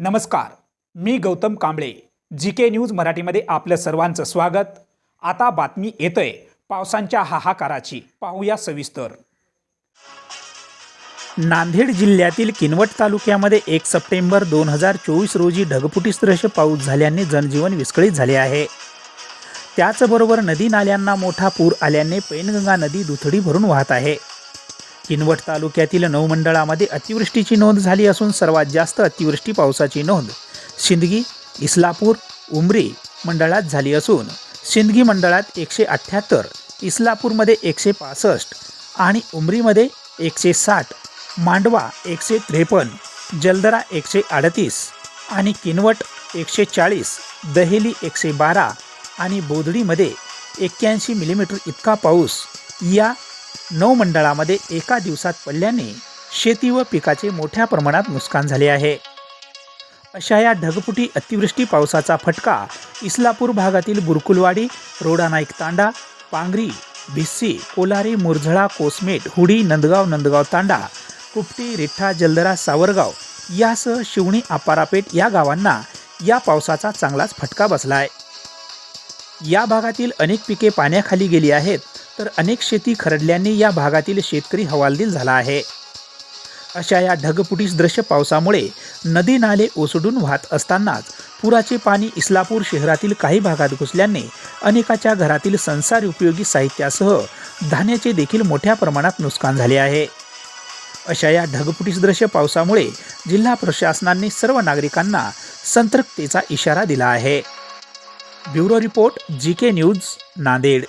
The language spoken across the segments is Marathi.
नमस्कार मी Gautam Kamble G K news मराठीमध्ये आपलं सर्वांचं स्वागत. आता बातमी येतंय पावसांच्या हाहाकाराची. पाहूया सविस्तर. नांदेड जिल्ह्यातील किनवट तालुक्यामध्ये एक सप्टेंबर दोन हजार चोवीस रोजी ढगफुटीसदृश पाऊस झाल्याने जनजीवन विस्कळीत झाले आहे. त्याचबरोबर नदी नाल्यांना मोठा पूर आल्याने पैनगंगा नदी दुथडी भरून वाहत आहे. किनवट तालुक्यातील नऊ मंडळामध्ये अतिवृष्टीची नोंद झाली असून सर्वात जास्त अतिवृष्टी पावसाची नोंद सिंदगी इस्लापूर उमरी मंडळात झाली असून सिंदगी मंडळात एकशे अठ्ठ्याहत्तर इस्लापूरमध्ये एकशे पासष्ट आणि उमरीमध्ये एकशे साठ मांडवा एकशे त्रेपन्न जलदरा एकशे अडतीस आणि किनवट एकशे चाळीस दहेली एकशे बारा आणि बोधडीमध्ये एक्क्याऐंशी मिलीमीटर इतका पाऊस या नऊ मंडळामध्ये एका दिवसात पडल्याने शेती व पिकाचे मोठ्या प्रमाणात नुकसान झाले आहे. अशा या ढगफुटी अतिवृष्टी पावसाचा फटका इस्लापूर भागातील बुरकुलवाडी रोडानाईक तांडा पांगरी भिस्सी कोलारी मुरझळा कोसमेट हुडी नंदगाव नंदगाव तांडा कुपटी रिठ्ठा जलदरा सावरगाव यासह शिवणी आपारापेट या गावांना या पावसाचा चांगलाच फटका बसला आहे या भागातील अनेक पिके पाण्याखाली गेली आहेत. तर अनेक शेती खरडल्याने या भागातील शेतकरी हवालदिल झाला आहे. अशा या ढगपुटीस दृश्य पावसामुळे नदी नाले ओसडून वाहत असतानाच पुराचे पाणी इस्लापूर शहरातील काही भागात घुसल्याने अनेकाच्या घरातील संसार उपयोगी साहित्यासह धान्याचे देखील मोठ्या प्रमाणात नुकसान झाले आहे. अशा या ढगपुटीस दृश्य पावसामुळे जिल्हा प्रशासनाने सर्व नागरिकांना संतर्कतेचा इशारा दिला आहे. Bureau report G K news Nanded.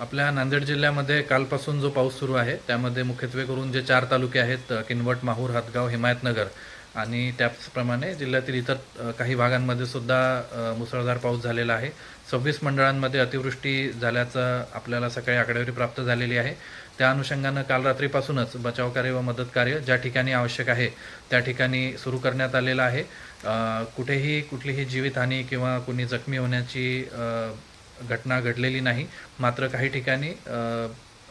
आपल्या नांदेड जिल्ह्यामध्ये कालपासून जो पाऊस सुरू आहे त्यामध्ये मुख्यत्वे करून जे चार तालुके आहेत किनवट माहूर हातगाव हिमायतनगर आणि त्याचप्रमाणे जिल्ह्यातील इतर काही भागांमध्ये सुद्धा मुसळधार पाऊस झालेला आहे. सव्वीस मंडळांमध्ये अतिवृष्टी झाल्याचं आपल्याला सकाळी आकडेवारी प्राप्त झालेली आहे. त्या अनुषंगानं काल रात्रीपासूनच बचावकार्य व मदत कार्य ज्या ठिकाणी आवश्यक आहे त्या ठिकाणी सुरू करण्यात आलेलं आहे. कुठेही कुठलीही जीवितहानी किंवा कुणी जखमी होण्याची घटना घडलेली नाही. मात्र काही ठिकाणी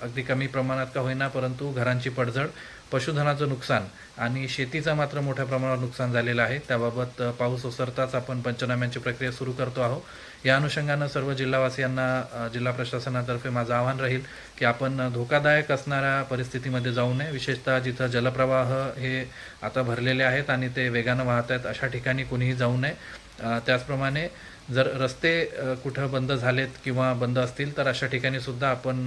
अगदी कमी प्रमाणात का होईना परंतु घरांची पडझड पशुधनाचं नुकसान आणि शेतीचं मात्र मोठ्या प्रमाणावर नुकसान झालेलं आहे. त्याबाबत पाऊस ओसरताच आपण पंचनाम्यांची प्रक्रिया सुरू करतो आहोत. या अनुषंगानं सर्व जिल्हावासियांना जिल्हा प्रशासनातर्फे माझं आवाहन राहील की आपण धोकादायक असणाऱ्या परिस्थितीमध्ये जाऊ नये. विशेषतः जिथं जलप्रवाह हे आता भरलेले आहेत आणि ते वेगानं वाहत आहेत अशा ठिकाणी कुणीही जाऊ नये. त्याचप्रमाणे जर रस्ते कुठं बंद झालेत किंवा बंद असतील तर अशा ठिकाणी सुद्धा आपण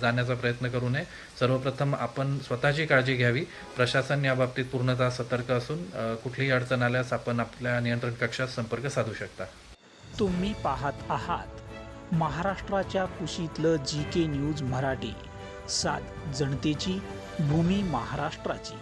जाण्याचा प्रयत्न करू नये. सर्वप्रथम आपण स्वतःची काळजी घ्यावी. प्रशासन या बाबतीत पूर्णतः सतर्क असून कुठलीही अडचण आल्यास आपण आपल्या नियंत्रण कक्षात संपर्क साधू शकता. तुम्ही पाहत आहात महाराष्ट्राच्या कुशीतलं जी के न्यूज मराठी. सात जनतेची भूमी महाराष्ट्राची.